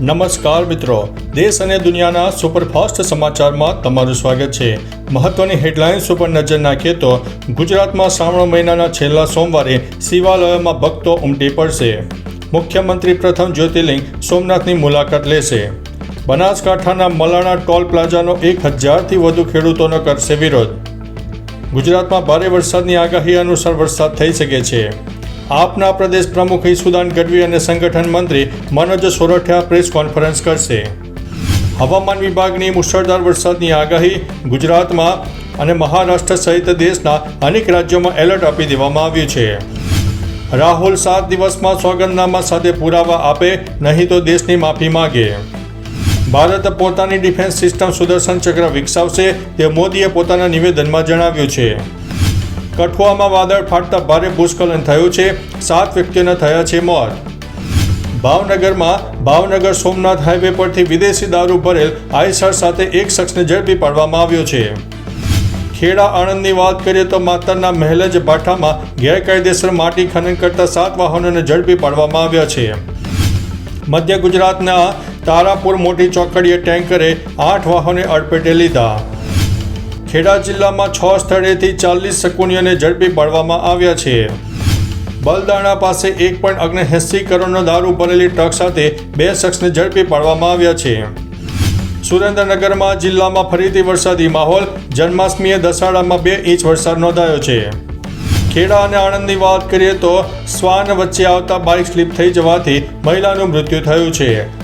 નમસ્કાર મિત્રો. દેશ અને દુનિયાના સુપરફાસ્ટ સમાચારમાં તમારું સ્વાગત છે. મહત્વની હેડલાઇન્સ ઉપર નજર નાખીએ તો ગુજરાતમાં શ્રાવણ મહિનાના છેલ્લા સોમવારે શિવાલયોમાં ભક્તો ઉમટી પડશે. મુખ્યમંત્રી પ્રથમ જ્યોતિર્લિંગ સોમનાથની મુલાકાત લેશે. બનાસકાંઠાના મલાણા ટોલ પ્લાઝાનો એક હજારથી વધુ ખેડૂતોનો કરશે વિરોધ. ગુજરાતમાં ભારે વરસાદની આગાહી અનુસાર વરસાદ થઈ શકે છે. આપના પ્રદેશ પ્રમુખ ઈસુદાન ગઢવી અને સંગઠન મંત્રી મનોજ સોરઠિયા પ્રેસ કોન્ફરન્સ કરશે. હવામાન વિભાગની મુશળધાર વરસાદની આગાહી ગુજરાતમાં અને મહારાષ્ટ્ર સહિત દેશના અનેક રાજ્યોમાં એલર્ટ આપી દેવામાં આવ્યું છે. રાહુલ સાત દિવસમાં સોગંદનામા સાથે પુરાવા આપે, નહીં તો દેશની માફી માગે. ભારત પોતાની ડિફેન્સ સિસ્ટમ સુદર્શન ચક્ર વિકસાવશે તે મોદીએ પોતાના નિવેદનમાં જણાવ્યું છે. કઠુઆમાં વાદળ ફાટતા ભારે ભૂસ્ખલન થયું છે. સાત વ્યક્તિઓના થયા છે મોત. ભાવનગરમાં ભાવનગર સોમનાથ હાઈવે પરથી વિદેશી દારૂ ભરેલ આઈસર સાથે એક શખ્સને ઝડપી પાડવામાં આવ્યો છે. ખેડા આણંદની વાત કરીએ તો માતરના મહેલજ ભાઠામાં ગેરકાયદેસર માટી ખનન કરતા સાત વાહનોને ઝડપી પાડવામાં આવ્યા છે. મધ્ય ગુજરાતના તારાપુર મોટી ચોકડીએ ટેન્કરે આઠ વાહનોને અડપેટે લીધા. ખેડા જિલ્લામાં છ સ્થળેથી ચાલીસ શકુનીઓને ઝડપી પાડવામાં આવ્યા છે. બલદાણા પાસે એક પોઈન્ટ ઓગણએંસી કરોડનો દારૂ ભરેલી ટ્રક સાથે બે શખ્સને ઝડપી પાડવામાં આવ્યા છે. સુરેન્દ્રનગરમાં જિલ્લામાં ફરીથી વરસાદી માહોલ, જન્માષ્ટમીએ દસાડામાં બે ઇંચ વરસાદ નોંધાયો છે. ખેડા અને આણંદની વાત કરીએ તો શ્વાન વચ્ચે આવતા બાઇક સ્લીપ થઈ જવાથી મહિલાનું મૃત્યુ થયું છે.